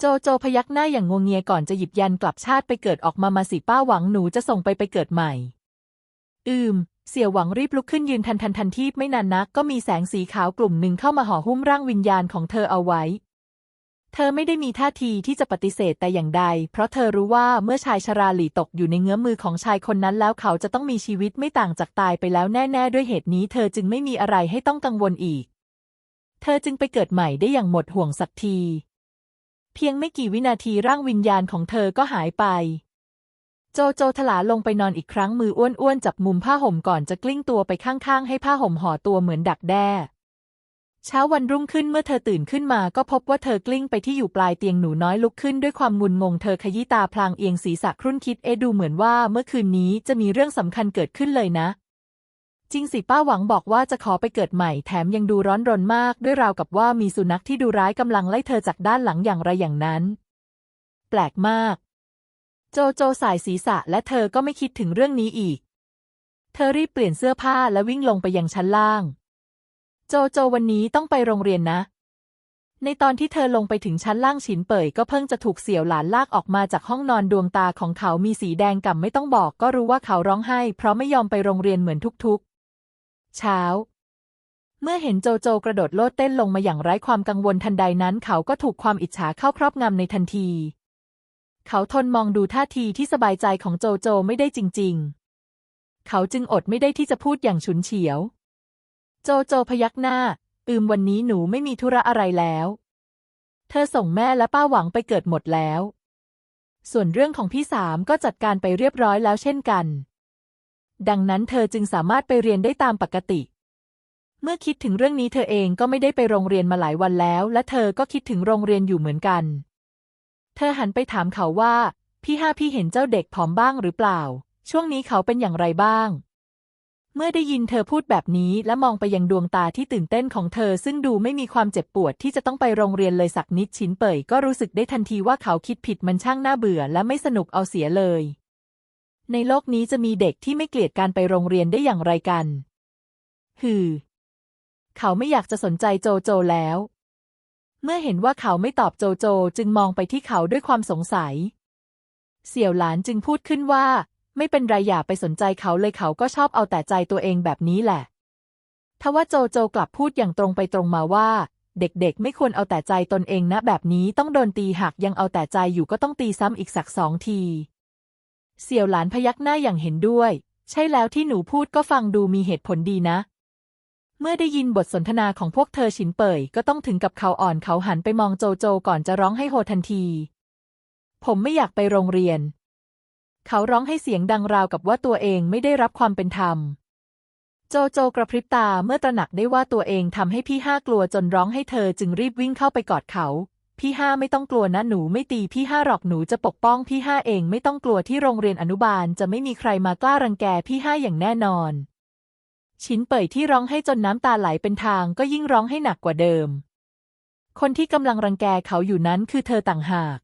โจโจพยักหน้าอย่างงวงเงียก่อนจะหยิบยันกลับชาติไปเกิดออกมามาสิป้าหวังหนูจะส่งไปไปเกิดใหม่ อืม เสี่ยวหวังรีบลุกขึ้นยืนทันทันทันทีไม่นานนักก็มีแสงสีขาวกลุ่มหนึ่งเข้ามาห่อหุ้มร่างวิญญาณของเธอเอาไว้ เธอไม่ได้มีท่าทีที่จะปฏิเสธแต่อย่างใด เพราะเธอรู้ว่าเมื่อชายชราหลีตกอยู่ในเงื้อมือของชายคนนั้นแล้วเขาจะต้องมีชีวิตไม่ต่างจากตายไปแล้วแน่ ๆ ด้วยเหตุนี้ เธอจึงไม่มีอะไรให้ต้องกังวลอีก เธอจึงไปเกิดใหม่ได้อย่างหมดห่วงสักที เพียงไม่กี่วินาทีร่างวิญญาณของเธอก็หายไป โจโจถลาลงไปนอนอีกครั้งมืออ้วนๆจับมุมผ้าห่มก่อนจะกลิ้งตัวไปข้างๆ ให้ผ้าห่มห่อตัวเหมือนดักแด้เช้าวันรุ่งขึ้นเมื่อเธอตื่นขึ้นมาก็พบว่าเธอกลิ้งไปที่อยู่ปลายเตียงหนูน้อยลุกขึ้นด้วยความงุนงงเธอขยี้ตาพลางเอียงศีรษะครุ่นคิดเอดูเหมือนว่าเมื่อคืนนี้จะมีเรื่องสำคัญเกิดขึ้นเลยนะ จริงสิป้าหวังบอกว่าจะขอไปเกิดใหม่แถมยังดูร้อนรนมาก ด้วยราวกับว่ามีสุนัขที่ดูร้ายกำลังไล่เธอจากด้านหลังอย่างไรอย่างนั้น แปลกมาก โจโจสายศีรษะและเธอก็ไม่คิดถึงเรื่องนี้อีก เธอรีบเปลี่ยนเสื้อผ้าและวิ่งลงไปยังชั้นล่าง โจโจวันนี้ต้องไปโรงเรียนนะ ในตอนที่เธอลงไปถึงชั้นล่างฉินเป่ยก็เพิ่งจะถูกเสี่ยวหลานลากออกมาจากห้องนอนดวงตาของเขามีสีแดงก่ำไม่ต้องบอก ก็รู้ว่าเขาร้องไห้ เพราะไม่ยอมไปโรงเรียนเหมือนทุกๆ เช้า เมื่อเห็นโจโจกระโดดโลดเต้นลงมาอย่างไร้ความกังวลทันใดนั้น เขาก็ถูกความอิจฉาเข้าครอบงำในทันที เขาทนมองดูท่าทีที่สบายใจของโจโจไม่ได้จริง ๆ เขาจึงอดไม่ได้ที่จะพูดอย่างฉุนเฉียว โจโจพยักหน้า อืมวันนี้หนูไม่มีธุระอะไรแล้ว เธอส่งแม่และป้าหวังไปเกิดหมดแล้วส่วนเรื่องของพี่สามก็จัดการไปเรียบร้อยแล้วเช่นกัน ดังนั้นเธอจึงสามารถไปเรียนได้ตามปกติ เมื่อคิดถึงเรื่องนี้เธอเองก็ไม่ได้ไปโรงเรียนมาหลายวันแล้ว และเธอก็คิดถึงโรงเรียนอยู่เหมือนกัน เธอหันไปถามเขาว่า พี่ห้าพี่เห็นเจ้าเด็กผอมบ้างหรือเปล่า ช่วงนี้เขาเป็นอย่างไรบ้าง เมื่อได้ยินเธอพูดแบบนี้และมองไปยังดวงตาที่ตื่นเต้นของเธอ ซึ่งดูไม่มีความเจ็บปวดที่จะต้องไปโรงเรียนเลยสักนิดชินเป่ยก็รู้สึกได้ทันทีว่าเขาคิดผิดมันช่างน่าเบื่อและไม่สนุกเอาเสียเลย ในโลกนี้จะมีเด็กที่ไม่เกลียดการไปโรงเรียนได้อย่างไรกัน ฮือ เขาไม่อยากจะสนใจโจโจแล้ว เมื่อเห็นว่าเขาไม่ตอบโจโจจึงมองไปที่เขาด้วยความสงสัย เสี่ยวหลานจึงพูดขึ้นว่า ไม่เป็นไรอย่าไปสนใจเขาเลยเขาก็ชอบเอาแต่ใจตัวเองแบบนี้แหละ ทว่าโจโจกลับพูดอย่างตรงไปตรงมาว่า เด็กๆ ไม่ควรเอาแต่ใจตนเองนะแบบนี้ต้องโดนตีหากยังเอาแต่ใจอยู่ก็ต้องตีซ้ำอีกสักสองที เสี่ยวหลานพยักหน้าอย่างเห็นด้วย ใช่แล้วที่หนูพูดก็ฟังดูมีเหตุผลดีนะ เมื่อได้ยินบทสนทนาของพวกเธอฉินเป่ยก็ต้องถึงกับเขาอ่อนเขาหันไปมองโจโจก่อนจะร้องให้โฮทันที ผมไม่อยากไปโรงเรียน เขาร้องให้เสียงดังราวกับว่าตัวเองไม่ได้รับความเป็นธรรม โจโจกระพริบตาเมื่อตระหนักได้ว่าตัวเองทำให้พี่ห้ากลัวจนร้องให้เธอจึงรีบวิ่งเข้าไปกอดเขา พี่ห้าไม่ต้องกลัวนะหนูไม่ตีพี่ห้าหรอกหนูจะปกป้องพี่ห้าเองไม่ต้องกลัวที่โรงเรียนอนุบาลจะไม่มีใครมากล้ารังแกพี่ห้าอย่างแน่นอน ชินเป่ยที่ร้องให้จนน้ำตาไหลเป็นทางก็ยิ่งร้องให้หนักกว่าเดิม คนที่กำลังรังแกเขาอยู่นั้นคือเธอต่างหาก